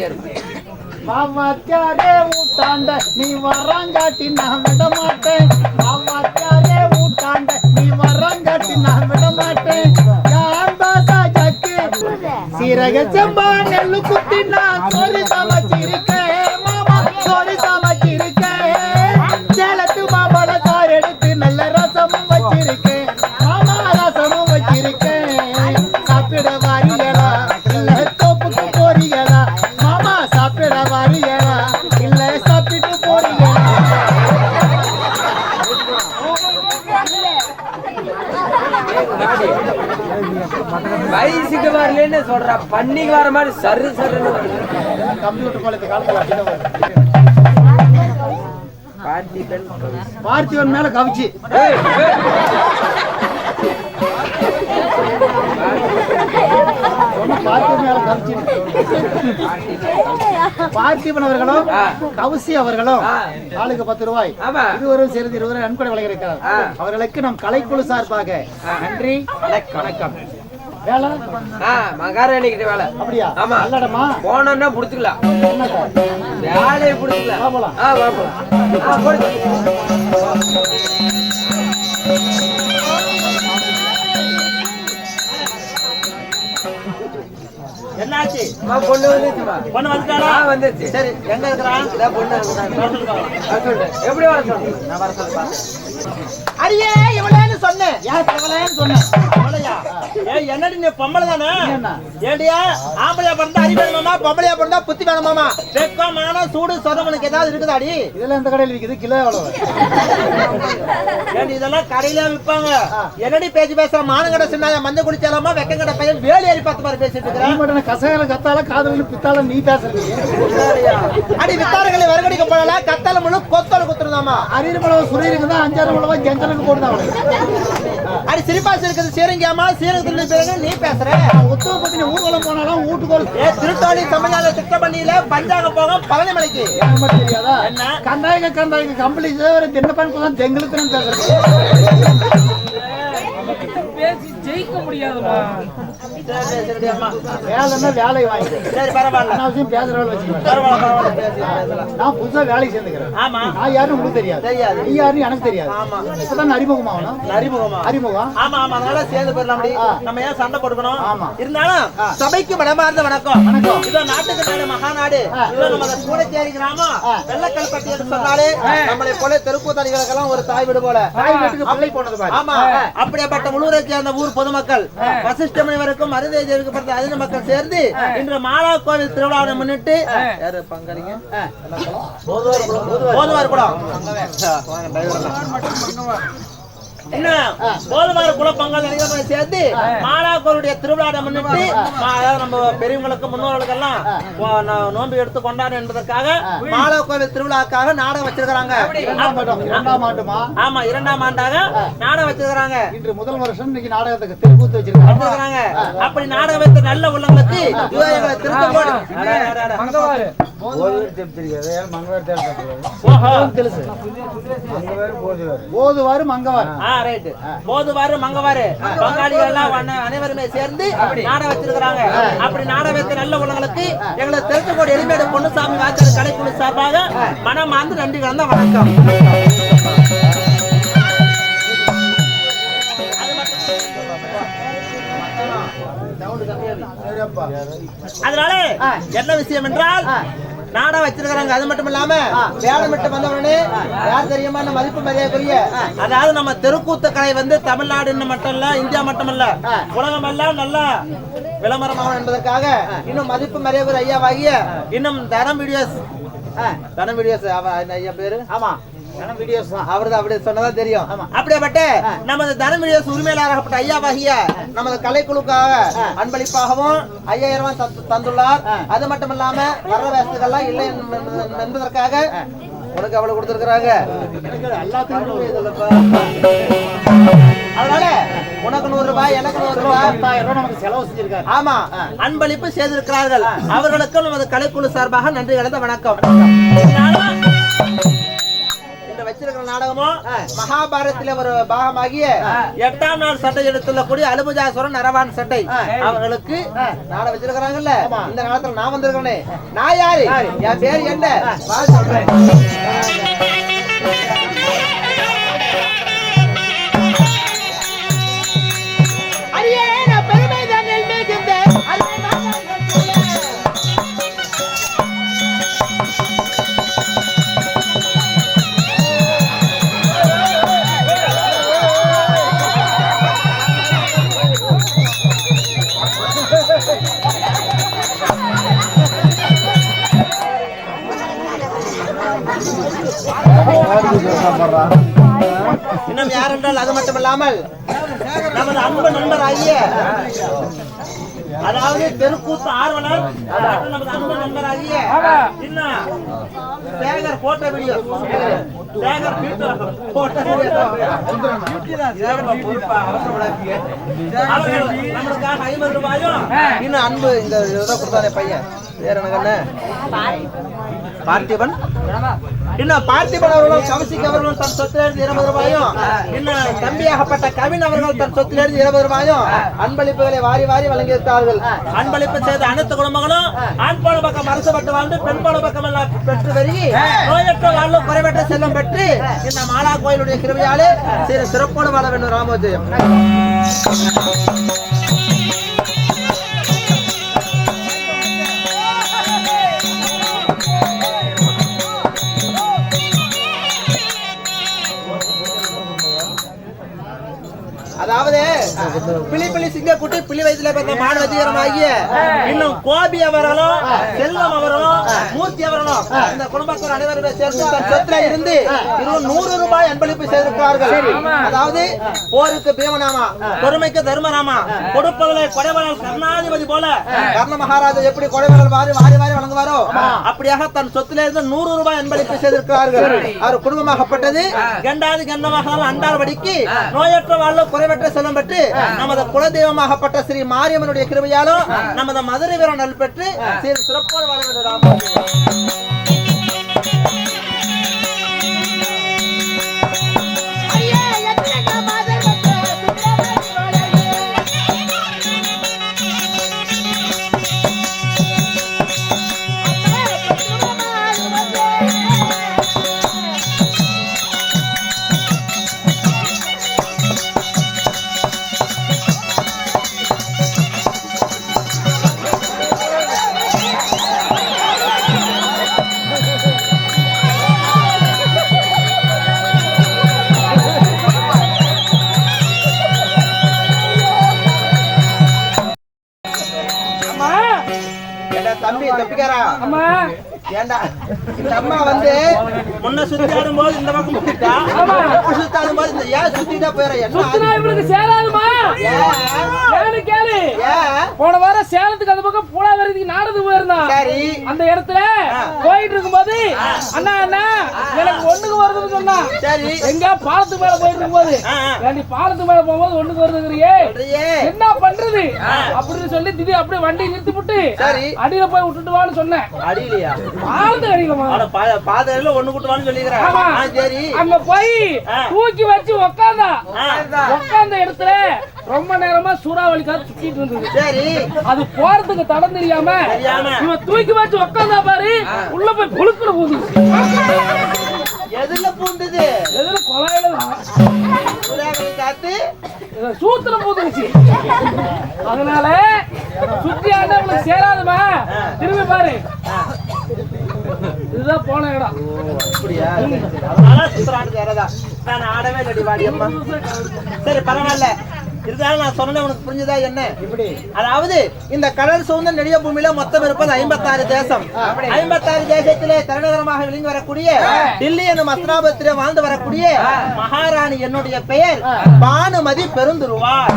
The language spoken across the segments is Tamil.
வாத்தியார் மாமாத்தியாரே ஊட்டாண்ட நீ வராங்காட்டி நான் விட மாட்டேன் மாமாத்தியாரே ஊட்டாண்ட நீ வராங்காட்டி நான் விட மாட்டேன் சீரக செம்பா நெல்லு குத்தி நான் சோறு சமைச்சிருக்கேன் வரலன்னு சொல்றா பண்ணிக்கு வர மாதிரி சரு சருன்னு. கம்ப்யூட்டர் குழந்தை காலத்துல. பார்த்திபன் கவிஸ். பார்த்திவன் மேல கவிச்சு பார்த்திபன் அவர்களும். கவுசி அவர்களும் ஆ. ஆளுக்கு பத்து ரூபாய். இருவரும் சேர்ந்து இருவரும் நன்கொடை வழங்கியிருக்கிறார். அவர்களுக்கு நம் கலைக்குழு சார்பாக நன்றி வணக்கம் வேலை? ஆ, மகாராணி கிட்ட வேலை. அப்படியா? ஆமா. நல்லடமா போனோம்னா புடிச்சுக்கலாம்? வேலையை புடிச்சுக்கலாம் போலாம். ஆ போலாம். ஆ போடு. என்னாச்சு? அம்மா, பொண்ணு வந்துச்சுமா பொண்ணு வந்துட்டாளா? ஆ வந்துச்சு. சரி எங்க இருக்கிறான் பொண்ணு. எப்படி வர சொல்லு நான் வர சொல்லு. அடியே இவளேன்னு சொன்னேன்? ஏய், என்னடி நீ பொம்பளை தானே? ஏடியா ஆம்பளையா பிறந்தா அறிவு வேணுமாமா பொம்பளையா பிறந்தா புத்தி வேணுமாமா வெக்கம் மானம் சூடு சொதம் உனக்கு ஏதாவது இருக்குதாடி இதெல்லாம் எந்த கடையில் விக்குது கிலோ எவ்வளவு? இதெல்லாம் கடையில விற்பாங்க என்னடி பேச்சு பேசுற? மானங்கடை சின்ன மஞ்சள் குடிச்சாலாமா வெக்கங்கடை பையன் வேலி ஏறி பார்த்து மாதிரி பேசிட்டு இருக்கிறேன் கசகர கத்தால காதல் பித்தால நீ பேசுறது? அடி வித்தாரங்களை வரகடிக்க போனால கத்தால முழு கொத்தல குத்துறதாமா? அரியர் மிளகு சுரீருக்கு தான் அஞ்சாறு மிளவா ஜெஞ்சனுக்கு போடுதான் அடி சிரிப்பாசி இருக்கிறது சீரங்கியாமா சீரகத்துல பேருங்க நீ பேசுற. உத்தவ பத்தி ஊர்வலம் போனாலும் வீட்டுக்கு ஒரு ஏ திருத்தோணி சமயால திட்டப்பள்ளியில பஞ்சாங்க போக பழனிமலைக்கு தெரியாதா? என்ன? கந்தாயிங்க கந்தாயிங்க கம்பளி சேவர தின்னப்பான் கூட தெங்களுக்கு பேசுறது. பேசி ஜெயிக்க முடியாதுமா சரி, சரி, சரி, அம்மா. வேலைன்னா வேலை வாங்கி சரி பரவாயில்ல அவசியம் பேசுற வேலை வச்சுக்கணும் பரவாயில்ல பரவாயில்ல பேசி பேசலாம். நான் புதுசா வேலைக்கு சேர்ந்துக்கிறேன் ஆமா நான் யாருன்னு உங்களுக்கு தெரியாது தெரியாது. நீ யாருன்னு எனக்கு தெரியாது ஆமா. இப்பதான் அறிமுகம் ஆகணும் அறிமுகமா அறிமுகம் ஆமா ஆமா அதனால சேர்ந்து போயிடலாம் அப்படி. ஆ. நம்ம ஏன் சண்டை கொடுக்கணும் ஆமா. இருந்தாலும். சபைக்கு மனமார்ந்த வணக்கம் வணக்கம். இதோ நாட்டுக்கு நாடு மகாநாடு. இதோ நம்ம அந்த கிராமம். வெள்ளக்கல்பட்டி என்று சொன்னாலே நம்மளை போல தெருக்கூத்தாடிகளுக்கெல்லாம் ஒரு தாய் வீடு போல தாய் வீட்டுக்கு பிள்ளை போனது பாரு ஆமா அப்படிப்பட்ட உள்ளூரை சேர்ந்த ஊர் பொதுமக்கள் வசிஷ்ட முனிவருக்கும் மருதேஜருக்கு பிறந்த அதின மக்கள் சேர்ந்து இன்று மாலா கோவில் திருவிழாவை முன்னிட்டு யாரு பங்காளிங்க போதுவார் குளம். driver அண்ணா. என்ன? போதுமாறு குல பங்காளி சேர்த்து மாலாக்கோருடைய முன்னிட்டு அதாவது நம்ம பெரியவங்களுக்கு முன்னோர்களுக்கு எல்லாம் நோன்பு எடுத்து கொண்டாடு என்பதற்காக மாலா கோவில் திருவிழாக்காக நாடகம் வச்சிருக்கிறாங்க. இரண்டாம் ஆட்டமா ஆமா இரண்டாம் ஆண்டாக நாடகம் வச்சிருக்கிறாங்க. இன்று முதல் வருஷம் இன்னைக்கு நாடகத்துக்கு தெருக்கூத்து வச்சிருக்காங்க. வச்சிருக்கிறாங்க. அப்படி நாடகம் வைத்த நல்ல உள்ளங்களுக்கு இதோ போதுவாரு மங்கவார் ரைட்டு போதுவாரு மங்கவாரு பங்காளிகள் எல்லாம் அனைவருமே சேர்ந்து நாடகம் வச்சிருக்கிறாங்க. அப்படி நாடகம் வைத்த நல்ல உலகங்களுக்கு எங்களை தெருத்துக்கோடி எளிமையோட பொண்ணுசாமி வாத்தியார் கலைக்குழு சார்பாக மனமார்ந்து நன்றி கலந்த வணக்கம். அதனால என்ன விஷயம் என்றால் நாடகம் வச்சிருக்கிறாங்க. அது மட்டும் இல்லாம வேலை மட்டும் வந்தவனே யார் தெரியுமா? நம்ம மதிப்பு மரியாதைக்குரிய அதாவது நம்ம தெருக்கூத்த கலை வந்து தமிழ்நாடுன்னு மட்டும் இல்ல இந்தியா மட்டும் இல்ல உலகம் எல்லாம் நல்லா விளம்பரமாகும் என்பதற்காக இன்னும் மதிப்பு மரியாதை ஐயாவாகிய இன்னும் தனம் வீடியோஸ் தனம் வீடியோஸ் ஐயா பேரு? ஆமா. கணம் வீடியோஸ் தான். அவரது அப்படி சொன்னதா தெரியும். அப்படியாப்பட்ட நமது தனமிழியஸ் உரிமையாளராகப்பட்ட ஐயாவாகிய நமது கலைக்குழுக்காக அன்பளிப்பாகவும் ஐயாயிரம் தந்துள்ளார். அது மட்டும் இல்லாம வர்ற வேஸ்துகள்லாம் இல்லை என்பது- என்பதற்காக உனக்கு அவ்வளவு கொடுத்திருக்கிறாங்க. அதனால உனக்கு நூறு ரூபாய் எனக்கு நூறு ரூபாய். செலவு செஞ்சிருக்காரு. ஆமா. அன்பளிப்பு செய்திருக்கிறார்கள். அவர்களுக்கும் நமது கலைக்குழு சார்பாக நன்றி கலந்த வணக்கம். நாடகமும் மகாபாரதத்தில ஒரு பாகமாகிய எட்டாம் நாள் சட்டை எடுத்துள்ள கூடிய அலுபுஜாசுரன் நரவான் சட்டை. அவங்களுக்கு நாடகம் வச்சிருக்கிறாங்கல்ல? இந்த காலத்துல நான் வந்திருக்கேனே நான் யாரு? என் பேர் என்ன? சொல்றேன். இன்னும் யார் என்றால் அது மட்டுமல்லாமல் நமது அன்பு நண்பர் ஐய அதாவது தெருக்கூத்து ஆர்வலர் நமது அன்பு நண்பர் ஐய இன்னும் சேகர் போட்ட வீடியோ. சேகர் போட்ட நம்மளுக்காக ஐம்பது ரூபாயும் இன்னும் அன்பு இந்த இதை கொடுத்தானே பையன். வேற எனக்கு பார்த்திபன். இன்னும் பார்த்திபன் அவர்களும் கௌசிக் அவர்களும் தன் சொத்திலிருந்து இருபது ரூபாயும் இன்னும் தம்பியாகப்பட்ட கவின் அவர்கள் தன் சொத்திலிருந்து இருபது ரூபாயும் அன்பளிப்புகளை வாரி வாரி வழங்கியிருந்தார்கள் அன்பளிப்பு செய்த அனைத்து குடும்பங்களும் ஆண் பக்கம் அரசுப்பட்டு வாழ்ந்து பெண் போன பக்கம் எல்லாம் பெற்று பெருகி நோயற்ற வாழ்வு குறைவற்ற செல்லும் பெற்று இந்த மாலா கோயிலுடைய கிருமையாலே சிறு சிறப்போடு வாழ வேண்டும் ராமோஜயம். அதாவது பிளி பிளி சிங்க குட்டி பிளி வயசுல பிறந்த மாடு வஜீகரமாகிய இன்னும் கோபி அவர்களும் செல்வம் அவர்களும் மூர்த்தி அவர்களும் இந்த குடும்பத்தார் அனைவருமே சேர்ந்து தன் சொத்துல இருந்து இருபது நூறு ரூபாய் அன்பளிப்பு செய்திருக்கிறார்கள். அதாவது போருக்கு பீமநாமா பொறுமைக்கு தர்மநாமா கொடுப்பவர்களை கொடைவளர் கர்ணாதிபதி போல கர்ண மகாராஜா எப்படி கொடைவளர் வாரி வாரி வாரி வழங்குவாரோ அப்படியாக தன் சொத்துல இருந்து நூறு ரூபாய் அன்பளிப்பு செய்திருக்கிறார்கள். அவர் குடும்பமாகப்பட்டது. கண்டாதி கண்டமாக அண்டார்படிக்கு நோயற்ற வாழ்வு குறைவற்ற செல்லம் பெற்று நமது குலதெய்வமாகப்பட்ட ஸ்ரீ மாரியம்மனுடைய கிருபையாலும் நமது மதுரை வீரன் நல் பெற்று சீர் சிறப்போடு வாழ வேண்டும் இந்த அம்மா வந்து முன்ன சுத்தி ஆடும்போது இந்த பக்கம் சுத்திட்டா இப்ப சுத்தி ஆடும்போது இந்த ஏன் சுத்திட்டா போயிட என்ன சேராதுமா? ஏன் போன வாரம் சேலத்துக்கு அந்த பக்கம் புலாவரத்துக்கு நாடகம் போயிருந்தான். சரி. அந்த இடத்துல போயிட்டு இருக்கும்போது அண்ணா அண்ணா எனக்கு ஒண்ணுக்கு வருதுன்னு சொன்னான் சரி. எங்க பாலத்துக்கு மேல போயிட்டு இருக்கும்போது. ஏண்டி பாலத்துக்கு மேல போகும்போது ஒண்ணுக்கு வருதுங்கிறியே. என்ன பண்றது? அப்படின்னு சொல்லி திடீர் அப்படியே வண்டி நிறுத்தி விட்டு. அடியில போய் விட்டுட்டு வான்னு சொன்னேன். அடியிலையா? பாலத்துக்கு அடிக்கலாமா அட பா- பாதையில ஒண்ணு கூட்டுவான்னு சொல்லிக்கிறேன் அங்க போய். தூக்கி வச்சு உக்காந்தா. ஆ. உக்காந்த இடத்துல ரொம்ப நேரமா சூறாவளி காத்து சுத்திட்டு இருந்தது. சரி. அது போறதுக்கு தடம் தெரியாம. இவன் தூக்கி வச்சு உக்காந்தா பாரு உள்ள போய் புழுக்குற போது எதுல பூந்தது? எதுல கொலையில சூறாவளி காத்து? சூத்துல பூந்துருச்சு. அதனால சுத்தி ஆண்டவங்களுக்கு சேராதுமா திரும்பி பாரு. இதுதான் போன இடம். அப்படியா? ஆடவே சரி பரவாயில்ல. இருந்தாலும் நான் சொன்னேன் உனக்கு புரிஞ்சுதா என்ன? இப்படி அதாவது இந்த கடல் சூழ்ந்த நெடிய பூமியில மொத்தம் இருப்பது ஐம்பத்தாறு தேசம். ஐம்பத்தாறு தேசத்திலே தலைநகரமாக விளங்கி வரக்கூடிய டில்லி என்னும் அஸ்திராபத்திலே வாழ்ந்து வரக்கூடிய மகாராணி என்னுடைய பெயர் பானுமதி பெருந்துருவார்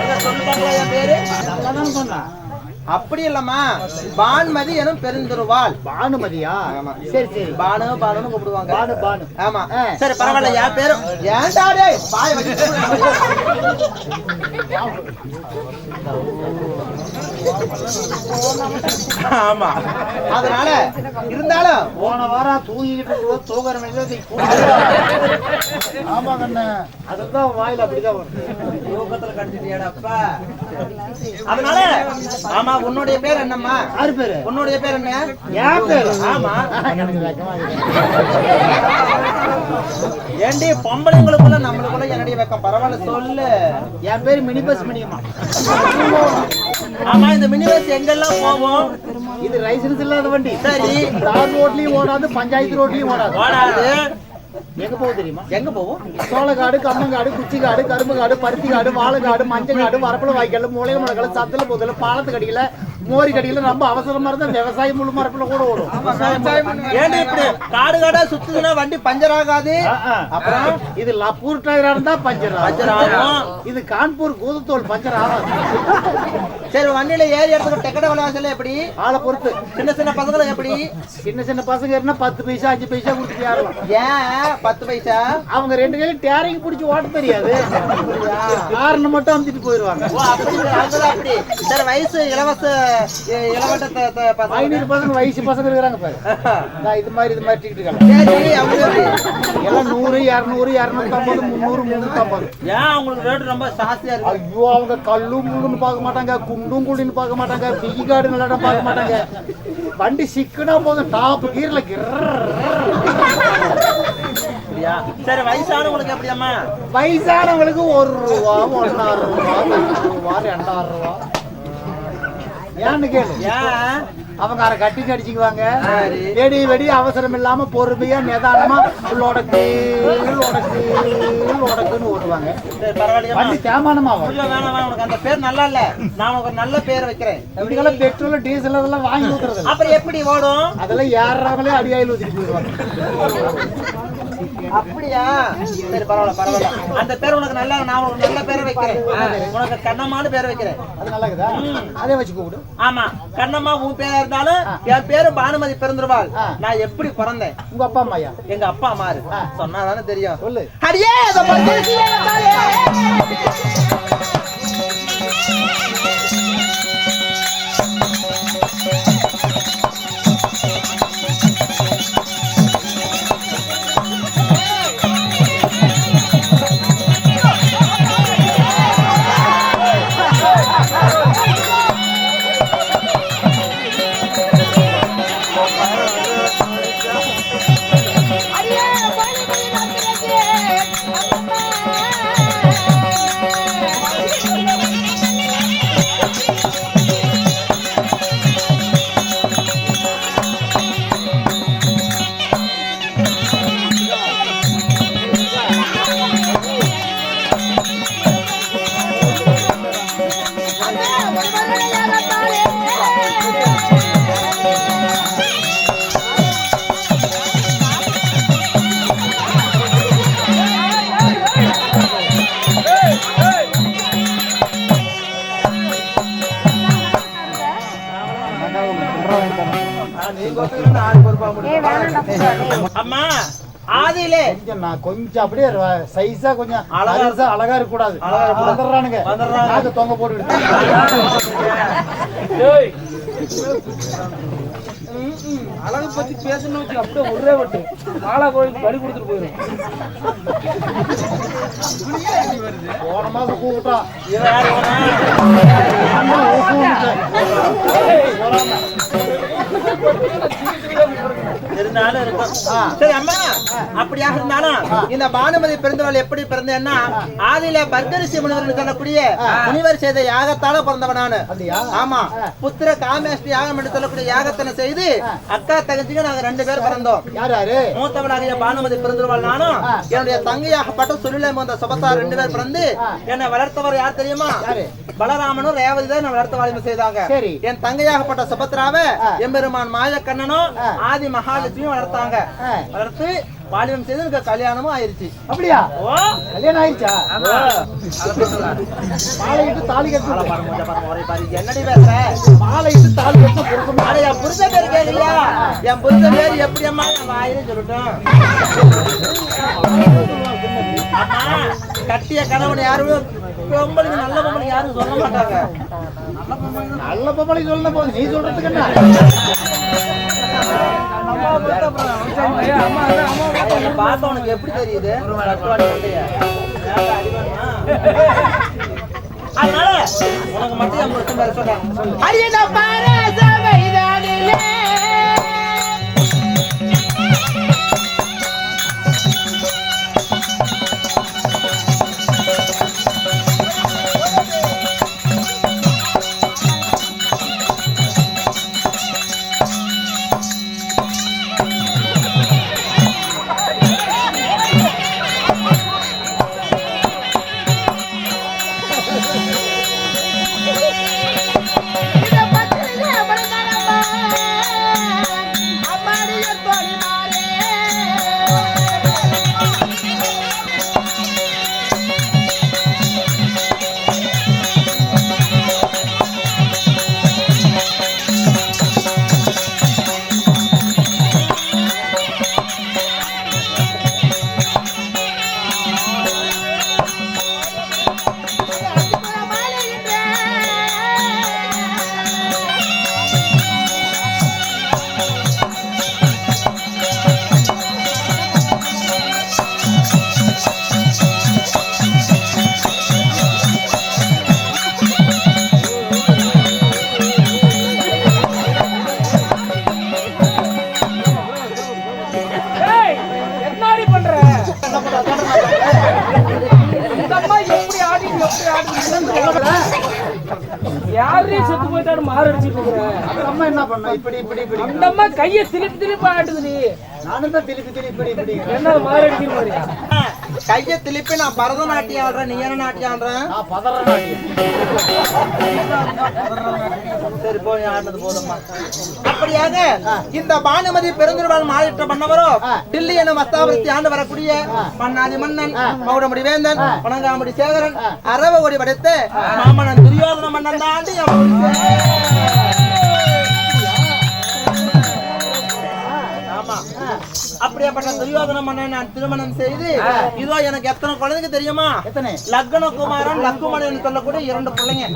என்ன சொல்லுவாங்களா என் பேரு சொன்னா. அப்படி இல்லம்மா. பான்மதி எனும் பெருந்துருவாள். பானுமதியா. சரி சரி. பானு பானுன்னு கூப்பிடுவாங்க. பானு பானு. ஆமா. சரி பரவாயில்ல என் பேரும் ஏன்டா டேய் வச்சு ஆமா. அதனால இருந்தாலும் போன வாரம் தூங்கிட்டு இருக்கும்போது தூங்குற மாதிரி ஆமா கண்ணு. அதுதான் வாயில அப்படிதான் வரும். தூக்கத்துல கடிச்சிட்டியாடாப்பா அதனால ஆமா உன்னுடைய பேர் என்னம்மா? யாரு பேரு? உன்னுடைய பேர் என்ன? என் பேரு. ஆமா. ஏண்டி பொம்பளைங்களுக்குள்ள நம்மளுக்குள்ள என்னுடைய வெக்கம்? பரவாயில்ல சொல்லு. என் பேரு மினி பஸ் மினியமா ஆமா இந்த மினி பஸ் எங்கெல்லாம் போவோம்? இது லைசன்ஸ் இல்லாத வண்டி. சரி. தார் ரோட்லயும் ஓடாது பஞ்சாயத்து ரோட்லயும் ஓடாது. ஓடாது. எங்க போகுது தெரியுமா? எங்க போவோம்? சோளக்காடு கம்மங்காடு குச்சிக்காடு கரும்பு காடு பருத்தி காடு வாழைக்காடு மஞ்சள் காடு வரப்புல வாய்க்கால் முளைய முளைக்கல சத்துல போதில பாலத்து கடியில மோரி கடியில ரொம்ப அவசரமா இருந்தா விவசாயம் முழு மரப்புல கூட ஓடும். ஏண்டி இப்படி காடு காடா சுத்துதுன்னா வண்டி பஞ்சர் ஆகாது. அப்புறம் இது லப்பூர் டயரா இருந்தா பஞ்சர் பஞ்சர் ஆகும் இது கான்பூர் கூதத்தோல் பஞ்சர் ஆகாது சரி வண்டியில ஏறி இடத்துக்கு டெக்கட விளாசல எப்படி? ஆளை பொறுத்து. சின்ன சின்ன பசங்களுக்கு எப்படி? சின்ன சின்ன பசங்க இருந்தா பத்து பைசா அஞ்சு பைசா கொடுத்துட்டு ஏறலாம். ஏன்? பத்து பைசா? அவங்க ரெண்டு கையில டேரிங் பிடிச்சி ஓட்ட தெரியாது. காரணம் மட்டும் அமுத்திட்டு போயிருவாங்க. சரி வயசு இலவச இளவட்ட ஐநூறு பசங்க வயசு பசங்க இருக்கிறாங்க பாரு. இது மாதிரி இது மாதிரி டிக்கெட்? எல்லாம் நூறு இரநூறு இரநூத்தம்பது முந்நூறு முந்நூத்தம்பது. ஏன் அவங்களுக்கு ரேட் ரொம்ப ஜாஸ்தியா இருக்கு? ஐயோ அவங்க கல்லும் முள்ளுன்னு பார்க்க மாட்டாங்க குண்டும் குள்ளின்னு பார்க்க மாட்டாங்க பிகி கார்டு நல்லா பார்க்க மாட்டாங்க. வண்டி சிக்கனா போதும் டாப் கீர்ல அப்படியா? சரி வயசானவங்களுக்கு எப்படியாம்மா? வயசானவங்களுக்கு ஒரு ரூபா ஒன்னாறு ரூபா ரெண்டு ரூபா ரெண்டாயிரம் ரூபா. ஏன்னு கேளு. ஏன்? அவங்க அரை கட்டி அடிச்சுக்குவாங்க. வெடி வெடி அவசரம் இல்லாம பொறுமையா நிதானமா உள்ளோடக்கு உள்ளோடக்கு உள்ளோடக்குன்னு ஓட்டுவாங்க. வண்டி தேமானமா உனக்கு அந்த பேர் நல்லா இல்ல. நான் உனக்கு ஒரு நல்ல பேர் வைக்கிறேன். இப்படிக்கெல்லாம் பெட்ரோல் டீசல் அதெல்லாம் வாங்கி ஊத்துறது. அப்புறம் எப்படி ஓடும்? அதெல்லாம் ஏறாமலே அடியாயில் ஊத்திட்டு போயிடுவாங்க. அப்படியா? சரி பரவாயில்ல பரவாயில்ல. அந்த பேர் உனக்கு நல்லா நான் உனக்கு நல்ல பேரை வைக்கிறேன். உனக்கு கண்ணம்மான்னு பேர் வைக்கிறேன். அது நல்லா இருக்குதா அதே வச்சு கூப்பிடு. ஆமா கண்ணம்மா உன் பேரா இருந்தாலும் என் பேரு பானுமதி பிறந்துருவாள். நான் எப்படி பிறந்தேன்? உங்க அப்பா அம்மாயா? எங்க அப்பா அம்மாரு சொன்னாதானே தெரியும். சொல்லு. அடியே கொஞ்சம் நான் கொஞ்சம் அப்படியே சைஸா கொஞ்சம் அழகா அழகா அழகா இருக்க கூடாது. வந்துடுறானுங்க. நாக்கு தொங்க போட்டு ஏய். ம், ம். அழகு பத்தி பேசணும்னு வச்சு அப்படியே ஒரே வட்டு. மாலா கோயிலுக்கு பலி கொடுத்துட்டு போயிடும் போன மாசம் கூப்பிட்டான் இவன் இருந்தாலும் இருக்கும். சரி அம்மா அப்படியாக இருந்தாலும் இந்த பானுமதி பிறந்தவள் எப்படி பிறந்தேன்னா ஆதியில பர்கரிசி முனிவர் சொல்லக்கூடிய முனிவர் செய்த யாகத்தால பிறந்தவன் நானு. அப்படியா? ஆமா. புத்திர காமேஷ்டி யாகம் என்று சொல்லக்கூடிய யாகத்தினை செய்து அக்கா தங்கச்சிங்க நாங்க ரெண்டு பேர் பிறந்தோம். மூத்தவளாகிய பானுமதி பிறந்தவள் நானும் என்னுடைய தங்கையாகப்பட்ட சுருளம் வந்த சுபத்தா ரெண்டு பேர் பிறந்து என்னை வளர்த்தவர் யார் தெரியுமா? பலராமனும் ரேவதி தான் வளர்த்த வாலிமை செய்தாங்க. சரி. என் தங்கையாகப்பட்ட சுபத்ராவை எம்பெருமான் மாயக்கண்ணனும் ஆதி மகாலட்சுமியும் வளர்த்தாங்க. வளர்த்து வாலிபம் செய்து எனக்கு கல்யாணமும் ஆயிருச்சு. அப்படியா? கல்யாணம் ஆயிடுச்சா மாலையிட்டு தாலி கட்டு. என்னடி பேசுற மாலையிட்டு தாலி கட்டு பொருத்தமா அட, என் புருஷ பேர் கேட்கலையா என் புருஷ பேர் எப்படியம்மா? நான் வாயிலே சொல்லட்டும். அம்மா கட்டிய கணவன் யாரும் பொம்பளைங்க நல்ல பொம்பளைங்க யாரும் சொல்ல மாட்டாங்க. நல்ல பொம்பளை சொல்லணும் போது நீ சொல்றதுக்கு என்ன? ஏய், அம்மா உனக்கு எப்படி தெரியுது? அதனால உனக்கு மட்டும் என் புருஷன் பேர என்ன பண்ண? இப்படி இப்படி இப்படி. அந்த அம்மா கையை திருப்பி திருப்பி ஆட்டுதுடி. நானும் தான் திருப்பி திருப்பி இப்படி இப்படி. என்ன மாறு அடிக்கிற மாதிரியா கைய திருப்பி நான் பரதநாட்டியம் ஆடுறேன். நீ என்ன நாட்டியம் ஆடுறேன் நான் பதறேன் சரி போய் ஆடுனது போதும்மா. அப்படியாக இந்த பானுமதி பெருந்திருவாள் மாறிட்ட பண்ணவரோ டில்லி என மஸ்தாபுரத்தி ஆண்டு வரக்கூடிய மன்னாதி மன்னன் மகுடமுடி வேந்தன் வணங்காமுடி சேகரன் அரவ கொடி படைத்து மாமன்னன் துரியோதன மன்னன் தாண்டி என் அப்படியாப்பட்ட துரியோதன மன்னன் நான் திருமணம் செய்து இதோ எனக்கு எத்தனை குழந்தைங்க தெரியுமா? எத்தனை? லக்ன குமாரன் லக்குமணன் சொல்லக்கூடிய இரண்டு பிள்ளைங்க.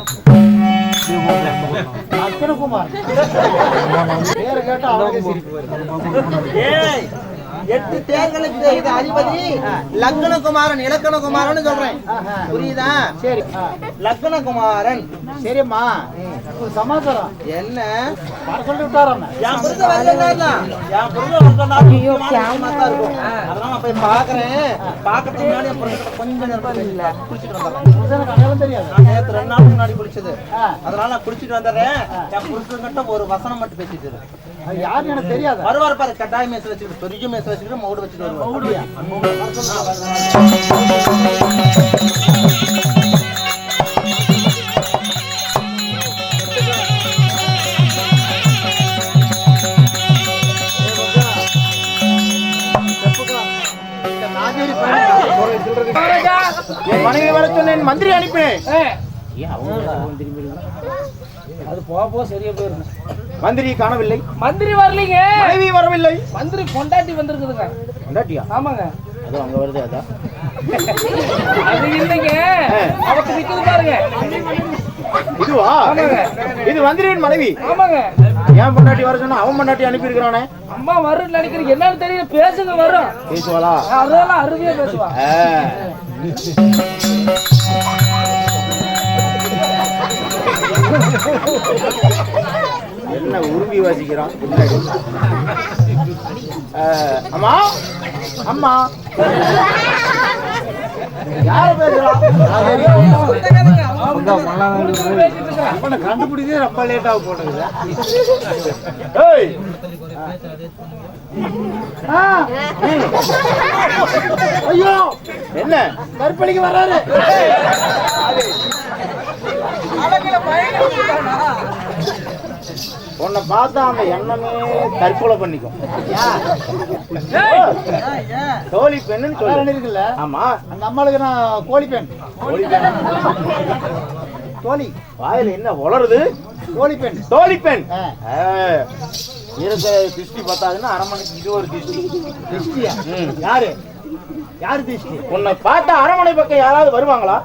சிரிப்பு வருது ஏய் எட்டு தேர்களுக்கு செய்த அதிபதி. லக்னகுமாரன் இலக்கணகுமாரன் சொல்றேன். புரியுதா? சரி. லக்னகுமாரன் சரிம்மா. ஒரு சமாச்சாரம். என்ன? வர சொல்லி விட்டாராம. என் வரலாம் என் இருக்கும். அதெல்லாம் நான் போய் பாக்குறேன் பாக்கிறதுக்கு முன்னாடி கொஞ்சம் நேரம் இல்ல குளிச்சுட்டு அடையாளம் தெரியாது. நான் நேத்து ரெண்டு நாள் முன்னாடி குளிச்சது. அதனால நான் குளிச்சுட்டு வந்துடுறேன். என் புருஷன்கிட்ட ஒரு வசனம் மட்டும் பேசிட்டு எனக்கு தெரியாது? வருவார் பாரு கட்டாய மேச வச்சுக்கிட்டு பெரிய மேச வச்சுக்கிட்டு மவுடு வச்சுட்டு வருவார். என் மனைவி வர சொன்னேன் மந்திரி அனுப்பினேன். அது போக போக சரியா போயிருங்க மந்திரி காணவில்லை. மந்திரி வரலீங்க. மனைவி வரவில்லை. மந்திரி பொண்டாட்டி வந்திருக்குதுங்க. கொண்டாட்டியா ஆமாங்க. அது அங்க வருது அதான் அது இல்லைங்க. அவருக்கு நிக்குது பாருங்க. இதுவா? ஆமாங்க. இது மந்திரியின் மனைவி. ஆமாங்க. ஏன் பொண்டாட்டி வர சொன்னா அவன் பொண்டாட்டி அனுப்பி இருக்கிறானே அம்மா வரும்னு நினைக்கிறேன் என்னன்னு தெரியல. பேசுங்க வரும் பேசுவாளா? அதெல்லாம் அருமையா பேசுவா. என்ன உருவி வாசிக்கிறான்? பின்னாடி. அம்மா? அம்மா? யார பேசுறா? அவனை கண்டுபிடிச்சே ரொம்ப லேட்டாக ம். ஐயோ என்ன? கற்பழிக்கு வர்றாரு உன்னை பார்த்தா அந்த எண்ணமே தற்கொலை பண்ணிக்கும். தோழி பெண்ணுன்னு சொல்லி. இருக்குல்ல? ஆமா. அந்த அம்மாளுக்கு நான் கோழி பெண். கோழி பெண். தோழி. வாயில என்ன வளருது கோழி பெண். தோழி பெண். இருக்க திருஷ்டி பத்தாதுன்னா அரை மணிக்கு இது ஒரு திருஷ்டி. திருஷ்டியா? யாரு? யாரு திருஷ்டி? உன்னை பார்த்தா அரமனை பக்கம் யாராவது வருவாங்களா?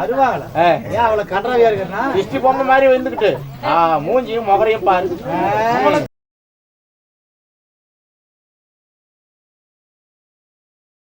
வருவாங்களா? ஏன் கன்றாவியா இருக்குன்னா? திருஷ்டி பொம்மை மாதிரி வந்துகிட்டு மூஞ்சியும் முகரையும் பாரு.